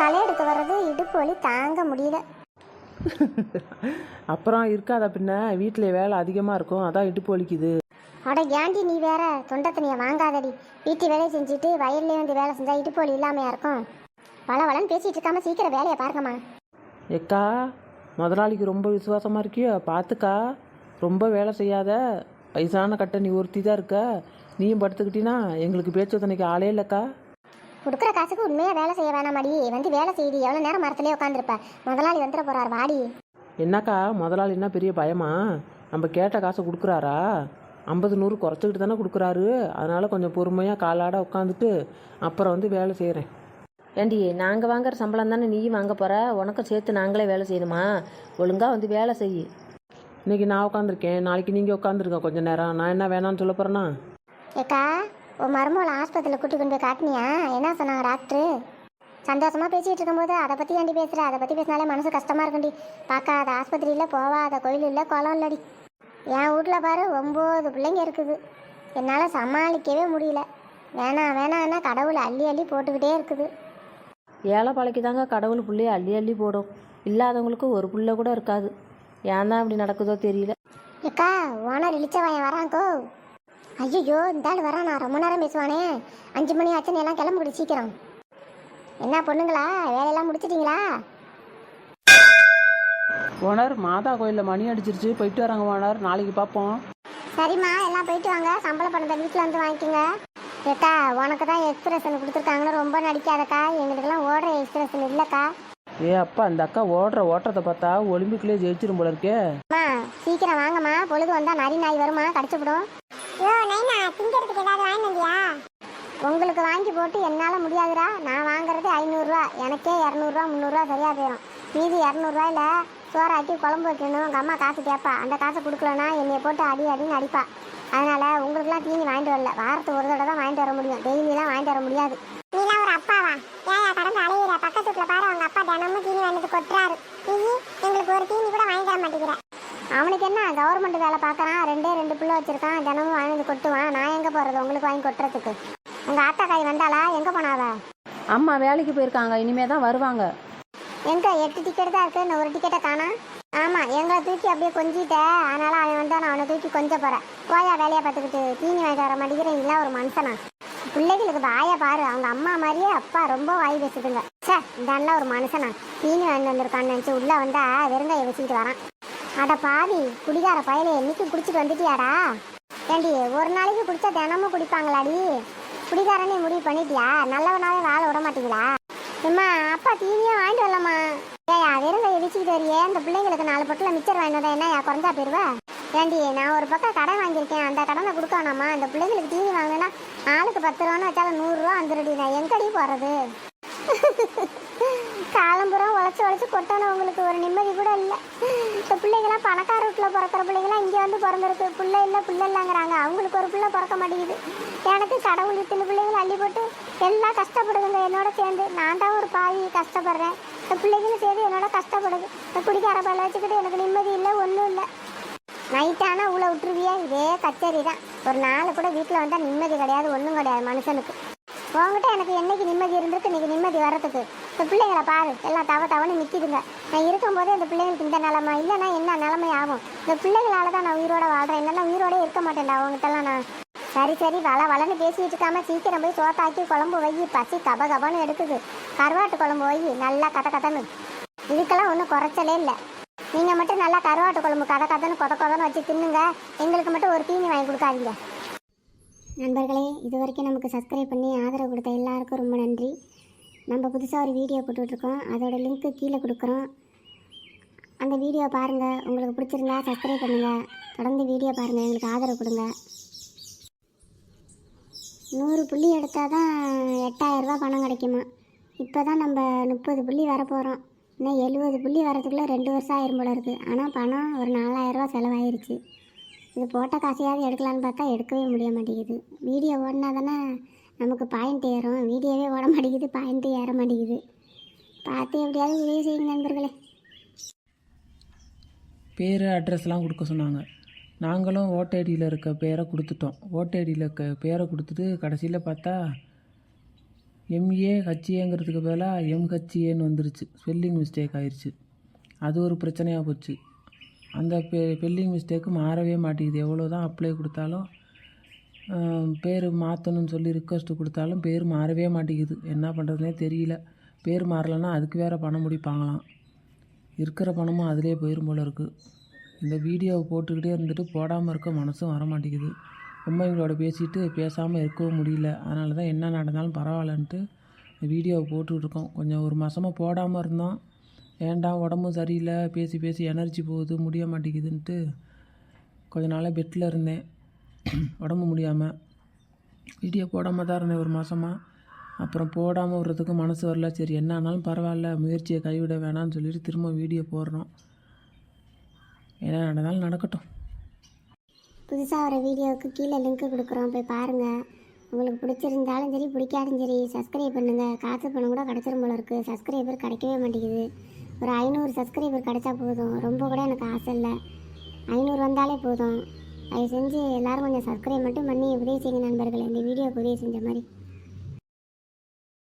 களை எடுக்க வர்றது இடுப்பு வலி தாங்க முடியல. அப்புறம் இருக்காதா பின்ன வீட்டில் வேலை அதிகமாக இருக்கும் அதான் இடுப்பு வலிக்குது. அட ஏண்டி நீ வேற தொண்டை தண்ணியை வாங்காதடி. வீட்டு வேலையை செஞ்சுட்டு வயல்லே வந்து வேலை செஞ்சா இடுப்பு வலி இல்லாமையா இருக்கும்? வள வளன்னு பேசிட்டு இருக்காம சீக்கிரம் வேலையை பாருங்கம்மா. எக்கா முதலாளிக்கு ரொம்ப விசுவாசமாக இருக்கியோ? பார்த்துக்கா ரொம்ப வேலை செய்யாத வயசான கட்டை நீ ஒருத்தி தான் இருக்க? நீயும் படுத்துக்கிட்டீன்னா எங்களுக்கு பேச்சுத்தனைக்கு ஆளே இல்லைக்கா. கொடுக்குற காசுக்கு உண்மையா வேலை செய்ய வேணாமாடி வந்து வேலை செய்தி எவ்வளோ நேரம் மரத்துலேயே உட்காந்துருப்ப முதலாளி வந்துட போறார் வாடி. என்னக்கா முதலாளின்னா பெரிய பயமா? நம்ம கேட்ட காசை கொடுக்குறாரா? ஐம்பது நூறு குறைச்சிக்கிட்டு தானே கொடுக்குறாரு. அதனால் கொஞ்சம் பொறுமையாக காலாட உட்காந்துட்டு அப்புறம் வந்து வேலை செய்கிறேன் ஏண்டி நாங்கள் வாங்குற சம்பளம் தானே நீயும் வாங்க போகிற உனக்கும் சேர்த்து நாங்களே வேலை செய்யணுமா? ஒழுங்காக வந்து வேலை செய் இன்னைக்கு நான் உட்காந்துருக்கேன் நாளைக்கு நீங்கள் உட்காந்துருக்கேன் கொஞ்சம் நேரம். நான் என்ன வேணாம்னு சொல்ல போகிறேன்னா ஏக்கா உன் மருமகளை ஆஸ்பத்திரியில் கூட்டி கொண்டு போய் காட்டினியா? என்ன சொன்னாங்க டாக்டரு? சந்தோஷமா பேசிட்டு இருக்கும்போது அதை பத்தி ஏண்டி பேசுற? அதை பத்தி பேசினாலே மனசு கஷ்டமா இருக்குண்டி பார்க்காத ஆஸ்பத்திரியில் போவாத கோயில் இல்லை குளம் இல்லடி. என் வீட்டில் பாரு ஒம்பது பிள்ளைங்க இருக்குது. என்னால் சமாளிக்கவே முடியல. வேணாம் வேணாம்னா கடவுள் அள்ளி அள்ளி போட்டுக்கிட்டே இருக்குது. ஏழை பழைக்கு தாங்க கடவுள் புள்ளைய அள்ளி அள்ளி போடும். இல்லாதவங்களுக்கு ஒரு புள்ள கூட இருக்காது. ஏன் தான் அப்படி நடக்குதோ தெரியல. ஏக்கா ஓனர் இழிச்சவாயன் வராங்கோ. ஐயோ இந்த ஆள் வரான் ரொம்ப நேரம் பேசுவானே. அஞ்சு மணி ஆச்சுன்னு எல்லாம் கிளம்புடி சீக்கிரம். என்ன பொண்ணுங்களா வேலையெல்லாம் முடிச்சிட்டீங்களா? ஓனர் மாதா கோயிலில் மணி அடிச்சிருச்சு. போயிட்டு வராங்க ஓனர். நாளைக்கு பார்ப்போம் சரிம்மா எல்லாம் போயிட்டு வாங்க. சம்பள பணத்தை வீட்டில் வந்து வாங்கிக்கோங்க. ஏக்கா உனக்கு தான் எக்ஸ்பிரஷன் கொடுத்துருக்காங்கன்னு ரொம்ப நடிக்காதக்கா. எங்களுக்கெல்லாம் ஓடுற எக்ஸ்பிரஷன் இல்லைக்கா. ஏ அப்பா அந்த அக்கா ஓடுற ஓட்டத்தை பார்த்தா ஒலிம்பிக்லேயே ஜெயிச்சிரும் போல இருக்கே. சீக்கிரம் வாங்கம்மா. பொழுது வந்தால் நரி நாய் வருமா? கடிச்சுவிடும் யோ நைனா திங்கிறதுக்கு ஏதாவது வாங்கி வந்தியா? உங்களுக்கு வாங்கி போட்டு என்னால் முடியாதுடா. நான் வாங்குறது ஐநூறுரூவா எனக்கே இரநூறுவா முந்நூறுரூவா சரியாக போயிடும் மீதி இரநூறுவாயில் சோறாக்கி குழம்பு வைக்கணும். உங்கள் அம்மா காசு கேட்பா அந்த காசை கொடுக்கலனா என்னைய போட்டு அடி அடின்னு அடிப்பா. அதனால் உங்களுக்குலாம் தீனி வாங்கிட்டு வரல. வாரத்துக்கு ஒரு தடவை தான் வாங்கிட்டு வர முடியும். டெய்லிலாம் வாங்கிட்டு வர முடியாது. நீலாம் ஒரு அப்பாவா? ஏயா கடந்து அலையிற? பக்கத்து வீட்டில் பாரு அவங்க அப்பா தினமும் தீனி வாங்கிட்டு கொட்டுறாரு. நீ எங்களுக்கு ஒரு தீனி கூட வாங்கி தர மாட்டேங்கிற. அவனுக்கு என்ன கவர்மெண்ட் வேலை பார்க்கறான் ரெண்டே ரெண்டு பிள்ளை வச்சிருக்கான் தினமும் வாங்கி கொட்டுவான். நான் எங்கே போகிறது உங்களுக்கு வாங்கி கொட்டுறதுக்கு. உங்கள் ஆத்தா காய் வந்தாளா? எங்கே போனாவ? அம்மா வேலைக்கு போயிருக்காங்க இனிமே தான் வருவாங்க. எங்க? எட்டு டிக்கெட் தான் இருக்கு. இன்னும் ஒரு டிக்கெட்டை காணா ஆமாம் எங்களை தூக்கி அப்படியே கொஞ்சிட்ட. அதனால அவன் வந்தா நான் அவனை தூக்கி கொஞ்ச போகிறேன் போயா வேலையை பார்த்துக்கிட்டு தீனி வாங்கிட்டு வர மாட்டேங்கிறேன். இல்லை ஒரு மனுஷனா. பிள்ளைகளுக்கு வாயை பாரு. அவங்க அம்மா மாதிரியே அப்பா ரொம்ப வாய் பேசுதுங்க. சே இந்த அண்ணன் ஒரு மனுஷனா. தீனி வாங்கிட்டு வந்திருக்கான்னு நினச்சி உள்ளே வந்தா வெறுங்காய வச்சுக்கிட்டு வரான். அட பாவி குடிகார பயலே என்னைக்கும் குடிச்சிட்டு வந்துட்டியாடா? ஏண்டி ஒரு நாளைக்கு குடிச்சா தினமும் குடிப்பாங்களாடி? குடிகாரனே முடிவு பண்ணிட்டியா? நல்லவனாவே வாழ விட மாட்டீங்களா? அம்மா அப்பா டிவியே வாங்கிட்டு வரலாமா? ஏயா வெறுங்க இடிச்சுக்கிட்டு வரியே இந்த பிள்ளைங்களுக்கு நாலு பொட்டில் மிச்சர் வாங்கிட்டு வந்தா என்ன குறைஞ்சா போயிருவ? ஏண்டி நான் ஒரு பக்கம் கடன் வாங்கியிருக்கேன் அந்த கடனை கொடுக்க அந்த இந்த பிள்ளைங்களுக்கு டிவி வாங்கினா ஆளுக்கு பத்து ரூபான்னு வச்சாலும் நூறுரூவா வந்துடுடி நான் எங்கடி போகிறது காலம்புறம் உழைச்சி உழைச்சி கொட்டணும் உங்களுக்கு ஒரு நிம்மதி கூட இல்லை. இந்த பிள்ளைங்களாம் பணக்கார வீட்டில் பிறக்கிற பிள்ளைங்களாம் இங்கே வந்து பிறந்திருக்கு. பிள்ளை இல்லை பிள்ளை இல்லைங்கிறாங்க. அவங்களுக்கு ஒரு பிள்ளை பிறக்க மாட்டேங்குது. எனக்கு கடவுள் இத்தனை பிள்ளைங்களும் அள்ளி போட்டு எல்லாம் கஷ்டப்படுதுங்க. என்னோட சேர்ந்து நான் தான் ஒரு பாவி கஷ்டப்படுறேன். இந்த பிள்ளைங்களும் சேர்ந்து என்னோட கஷ்டப்படுது. இந்த குடிக்கார பல்ல வச்சுக்கிட்டு எனக்கு நிம்மதி இல்லை ஒன்றும் இல்லை. நைட்டானா உள்ள விட்டுருவியா. இதே கச்சேரி தான். ஒரு நாள் கூட வீட்டில் வந்தால் நிம்மதி கிடையாது ஒன்றும் கிடையாது மனுஷனுக்கு. உங்ககிட்ட எனக்கு என்னைக்கு நிம்மதி இருந்திருக்கு? இன்னைக்கு நிம்மதி வர்றதுக்கு. இந்த பிள்ளைங்களை பாரு. எல்லாம் தவ தவன்னு நிற்கிதுங்க நான் இருக்கும்போதே இந்த பிள்ளைங்களுக்கு இந்த நிலமை இல்லைன்னா என்ன நிலைமை ஆகும்? இந்த பிள்ளைகளால் தான் நான் உயிரோட வாழ்கிறேன் இல்லைன்னா உயிரோடே இருக்க மாட்டேன்டா அவங்ககிட்டலாம் நான். சரி சரி வள வளன்னு பேசிட்டு இருக்காம சீக்கிரம் போய் சோத்தாக்கி குழம்பு வை பசி கப கபன்னு எடுக்குது. கருவாட்டு குழம்பு வை நல்லா கத கதன்னு. இதுக்கெல்லாம் ஒன்றும் குறைச்சலே இல்லை. நீங்கள் மட்டும் நல்லா கருவாட்டு குழம்பு கத கதன்னு கொத கொதன்னு வச்சு தின்னுங்க. எங்களுக்கு மட்டும் ஒரு தீனி வாங்கி கொடுக்காதீங்க. நண்பர்களே இது வரைக்கும் நமக்கு சப்ஸ்கிரைப் பண்ணி ஆதரவு கொடுத்த எல்லாருக்கும் ரொம்ப நன்றி. நம்ம புதுசாக ஒரு வீடியோ போட்டுட்ருக்கோம். அதோடய லிங்க்கு கீழே கொடுக்குறோம். அந்த வீடியோ பாருங்கள் உங்களுக்கு பிடிச்சிருந்தா சப்ஸ்கிரைப் பண்ணுங்கள் தொடர்ந்து வீடியோ பாருங்கள் எங்களுக்கு ஆதரவு கொடுங்க. நூறு புள்ளி எடுத்தால் தான் எட்டாயிரரூபா பணம் கிடைக்குமா? இப்போ தான் நம்ம முப்பது புள்ளி வர போகிறோம் இன்னும் எழுபது புள்ளி வரதுக்குள்ளே ரெண்டு வருஷம் ஆயிரும் போல இருக்குது ஆனால் பணம் ஒரு நாலாயிரரூபா செலவாயிருச்சு. இது போட்ட காசையாவது எடுக்கலான்னு பார்த்தா எடுக்கவே முடிய மாட்டேங்குது. வீடியோ ஓடினா தானே நமக்கு பாயிண்ட் ஏறும். வீடியோவே ஓட மாட்டேங்குது பாயிண்ட்டு ஏற மாட்டேங்குது. பார்த்து எப்படியாவது உதவி செய்யுங்க நண்பர்களே. பேர் அட்ரஸ்லாம் கொடுக்க சொன்னாங்க. நாங்களும் ஓட்டை ஐடியில் இருக்க பேரை கொடுத்துட்டோம். ஓட்டை ஐடியில் இருக்க பேரை கொடுத்துட்டு கடைசியில் பார்த்தா எம்ஏ ஹச்ஏங்கிறதுக்கு பதிலாக எம்ஹெச்ஏன்னு வந்துருச்சு. ஸ்பெல்லிங் மிஸ்டேக் ஆயிடுச்சு அது ஒரு பிரச்சனையாக போச்சு. அந்த பெ ஸ்பெல்லிங் மிஸ்டேக்கு மாறவே மாட்டேங்குது. எவ்வளோ தான் அப்ளை கொடுத்தாலும் பேர் மாற்றணும்னு சொல்லி ரிக்வஸ்ட்டு கொடுத்தாலும் பேர் மாறவே மாட்டேங்குது. என்ன பண்ணுறதுனே தெரியல. பேர் மாறலைன்னா அதுக்கு வேறு பணம் முடிப்பாங்களாம். இருக்கிற பணமும் அதிலே போயிடும் போல் இருக்குது இந்த வீடியோவை போட்டுக்கிட்டே இருந்துட்டு போடாமல் இருக்க மனசும் வர மாட்டேங்குது. ரொம்ப எங்களோட பேசிட்டு பேசாமல் இருக்கவும் முடியல. அதனால தான் என்ன நடந்தாலும் பரவாயில்லன்ட்டு வீடியோவை போட்டுட்ருக்கோம் கொஞ்சம் ஒரு மாதமாக போடாமல் இருந்தோம். வேண்டாம் உடம்பும் சரியில்லை? பேசி பேசி எனர்ஜி போகுது முடிய மாட்டேங்குதுன்ட்டு கொஞ்ச நாளாக பெட்டில் இருந்தேன். உடம்பு முடியாமல் வீடியோ போடாமல் தான் இருந்தேன் ஒரு மாதமாக அப்புறம் போடாமல் விடுறதுக்கு மனசு வரல. சரி என்ன ஆனாலும் பரவாயில்ல முயற்சியை கைவிட வேணாம்னு சொல்லிட்டு திரும்ப வீடியோ போடுறோம். என்ன நடந்தாலும் நடக்கட்டும். புதுசாக வர வீடியோவுக்கு கீழே லிங்க் கொடுக்குறோம். போய் பாருங்கள் உங்களுக்கு பிடிச்சிருந்தாலும் சரி பிடிக்காதும் சரி சப்ஸ்கிரைப் பண்ணுங்கள் காசு பணம் கூட கிடச்சிரும் போல இருக்குது சப்ஸ்கிரைபர் கிடைக்கவே மாட்டேங்குது. ஒரு ஐநூறு சப்ஸ்கிரைபர் கிடைச்சா போதும். ரொம்ப கூட எனக்கு ஆசை இல்லை. ஐநூறு வந்தாலே போதும். அதை செஞ்சு எல்லோரும் கொஞ்சம் சப்ஸ்கிரைப் மட்டும் பண்ணி உதவி செய்யுங்க நண்பர்களே. இந்த வீடியோவுக்கு உதவி செஞ்ச மாதிரி.